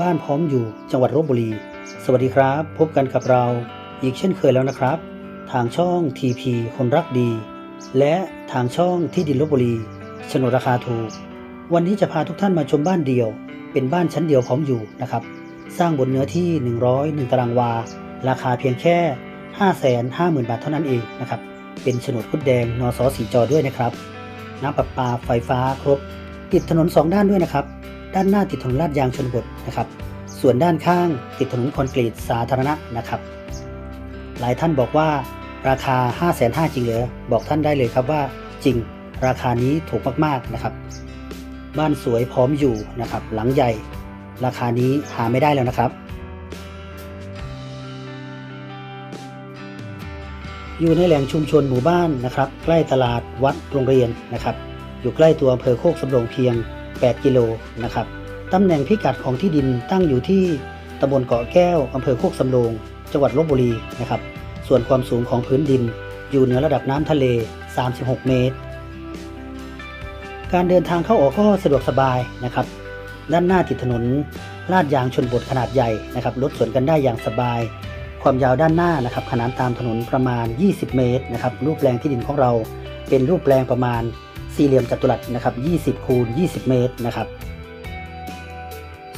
บ้านพร้อมอยู่จังหวัดลบบุรี สวัสดีครับ พบกันกับเราอีกเช่นเคยแล้วนะครับ ทางช่อง TP คนรักดี และทางช่องที่ดินลบบุรีโฉนดราคาถูก วันนี้จะพาทุกท่านมาชมบ้านเดียว เป็นบ้านชั้นเดียวพร้อมอยู่นะครับ สร้างบนเนื้อที่ 101 ตารางวา ราคาเพียงแค่ 550,000 บาทเท่านั้นเองนะครับ เป็นโฉนดคุดแดงนอสอสีจอด้วยนะครับ น้ำประปาไฟฟ้าครบ ติดถนน2ด้านด้วยนะครับ ด้านหน้าติดถนนลาดยางชนบทนะครับ ส่วนด้านข้างติดถนนคอนกรีตสาธารณะนะครับ หลายท่านบอกว่าราคา 5 5 0 0 0จริงเหรอบอกท่านได้เลยครับว่าจริงราคานี้ถูกมากๆนะครับ บ้านสวยพร้อมอยู่นะครับ หลังใหญ่ ราคานี้หาไม่ได้แล้วนะครับ อยู่ในแหล่งชุมชนหมู่บ้านนะครับ ใกล้ตลาดวัดโรงเรียนนะครับ อยู่ใกล้ตัวอำเภอโคกสำโรงเพียง 8 กิโลนะครับตำแหน่งพิกัดของที่ดินตั้งอยู่ที่ตำบลเกาะแก้วอำเภอโคกสำโรงจังหวัดลบบุรีนะครับ ส่วนความสูงของพื้นดินอยู่เหนือระดับน้ำทะเล 36 เมตร การเดินทางเข้าออกก็สะดวกสบายนะครับ ด้านหน้าติดถนนลาดยางชนบทขนาดใหญ่นะครับรถสวนกันได้อย่างสบาย ความยาวด้านหน้านะครับขนานตามถนนประมาณ 20 เมตรนะครับรูปแปลงที่ดินของเราเป็นรูปแปลงประมาณ สี่เหลี่ยมจัตุรัสนะครับ20คูณ20 เมตรนะครับ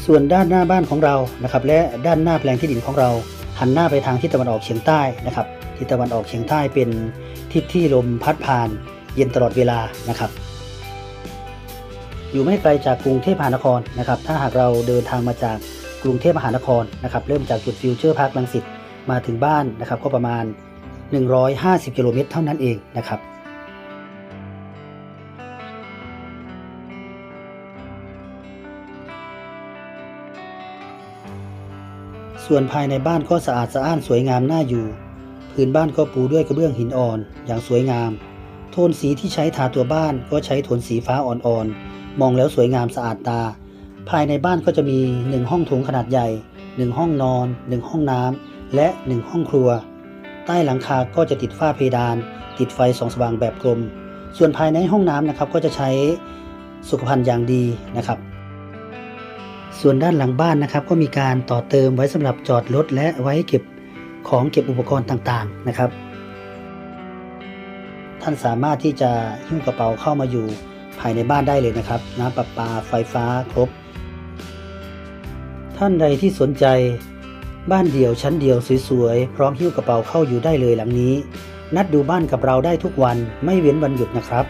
ส่วนด้านหน้าบ้านของเรานะครับ และด้านหน้าแปลงที่ดินของเรา หันหน้าไปทางทิศตะวันออกเฉียงใต้นะครับทิศตะวันออกเฉียงใต้เป็นทิศที่ลมพัดผ่านเย็นตลอดเวลานะครับ อยู่ไม่ไกลจากกรุงเทพมหานครนะครับ ถ้าหากเราเดินทางมาจากกรุงเทพมหานครนะครับ เริ่มจากจุดฟิวเจอร์พาร์คลังสิตมาถึงบ้านนะครับ ก็ประมาณ 150 กิโลเมตรเท่านั้นเองนะครับ ส่วนภายในบ้านก็สะอาดสะอ้านสวยงามน่าอยู่ พื้นบ้านก็ปูด้วยกระเบื้องหินอ่อนอย่างสวยงาม โทนสีที่ใช้ทาตัวบ้านก็ใช้โทนสีฟ้าอ่อนๆ มองแล้วสวยงามสะอาดตา ภายในบ้านก็จะมี 1 ห้องโถงขนาดใหญ่ 1 ห้องนอน 1 ห้องน้ำและ 1 ห้องครัว ใต้หลังคาก็จะติดฝ้าเพดาน ติดไฟสองสว่างแบบกลม ส่วนภายในห้องน้ำนะครับก็จะใช้สุขภัณฑ์อย่างดีนะครับ ส่วนด้านหลังบ้านนะครับ ก็มีการต่อเติมไว้สำหรับจอดรถและไว้เก็บของเก็บอุปกรณ์ต่างๆนะครับ ท่านสามารถที่จะหิ้วกระเป๋าเข้ามาอยู่ภายในบ้านได้เลยนะครับ น้ำประปาไฟฟ้าครบ ท่านใดที่สนใจบ้านเดี่ยวชั้นเดียวสวยๆ พร้อมหิ้วกระเป๋าเข้าอยู่ได้เลยหลังนี้ นัดดูบ้านกับเราได้ทุกวันไม่เว้นวันหยุดนะครับ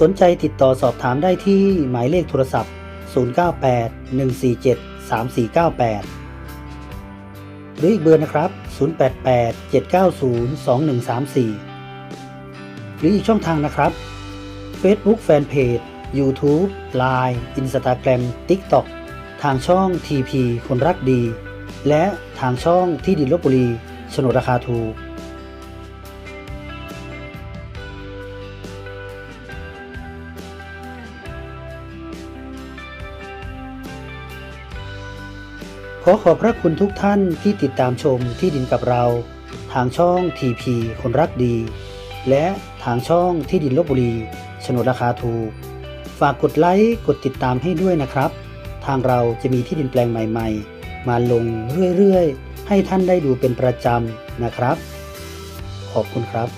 สนใจติดต่อสอบถามได้ที่หมายเลขโทรศัพท์ 098 147 3498 หรืออีกเบอร์นะครับ 088 790 2134 หรืออีกช่องทางนะครับ Facebook Fanpage YouTube Line Instagram TikTok ทางช่อง TP คนรักดี และทางช่องที่ดินลบบุรีโฉนดราคาถูก ขอขอบพระคุณทุกท่านที่ติดตามชมที่ดินกับเรา ทางช่อง TP คนรักดี และทางช่องที่ดินลบบุรีโฉนดราคาถูก ฝากกดไลค์กดติดตามให้ด้วยนะครับ ทางเราจะมีที่ดินแปลงใหม่ ๆ มาลงเรื่อยๆ ให้ท่านได้ดูเป็นประจำนะครับ ขอบคุณครับ